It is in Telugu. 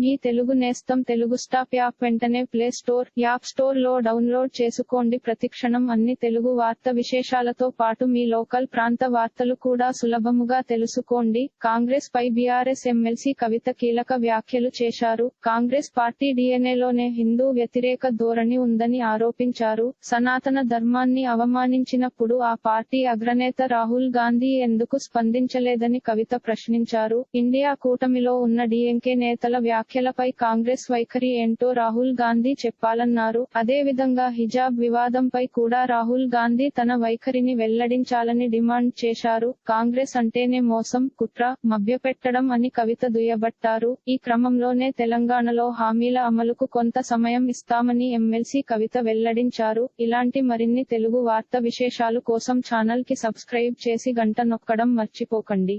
మీ తెలుగు నేస్తం తెలుగు స్టాప్ యాప్ వెంటనే ప్లే స్టోర్ యాప్ స్టోర్లో డౌన్లోడ్ చేసుకోండి. ప్రతిక్షణం అన్ని తెలుగు వార్త విశేషాలతో పాటు మీ లోకల్ ప్రాంత వార్తలు కూడా సులభముగా తెలుసుకోండి. కాంగ్రెస్ పై బీఆర్ఎస్ ఎమ్మెల్సీ కవిత కీలక వ్యాఖ్యలు చేశారు. కాంగ్రెస్ పార్టీ డిఎన్ఏలోనే హిందూ వ్యతిరేక ధోరణి ఉందని ఆరోపించారు. సనాతన ధర్మాన్ని అవమానించినప్పుడు ఆ పార్టీ అగ్రనేత రాహుల్ గాంధీ ఎందుకు స్పందించలేదని కవిత ప్రశ్నించారు. ఇండియా కూటమిలో ఉన్న డిఎంకే నేతల వ్యాఖ్య వ్యాఖ్యలపై కాంగ్రెస్ వైఖరి ఏంటో రాహుల్ గాంధీ చెప్పాలన్నారు. అదేవిధంగా హిజాబ్ వివాదంపై కూడా రాహుల్ గాంధీ తన వైఖరిని వెల్లడించాలని డిమాండ్ చేశారు. కాంగ్రెస్ అంటేనే మోసం కుట్ర మభ్యపెట్టడం అని కవిత దుయ్యబట్టారు. ఈ క్రమంలోనే తెలంగాణలో హామీల అమలుకు కొంత సమయం ఇస్తామని ఎమ్మెల్సీ కవిత వెల్లడించారు. ఇలాంటి మరిన్ని తెలుగు వార్త విశేషాలు కోసం ఛానల్కి సబ్స్క్రైబ్ చేసి గంట నొక్కడం మర్చిపోకండి.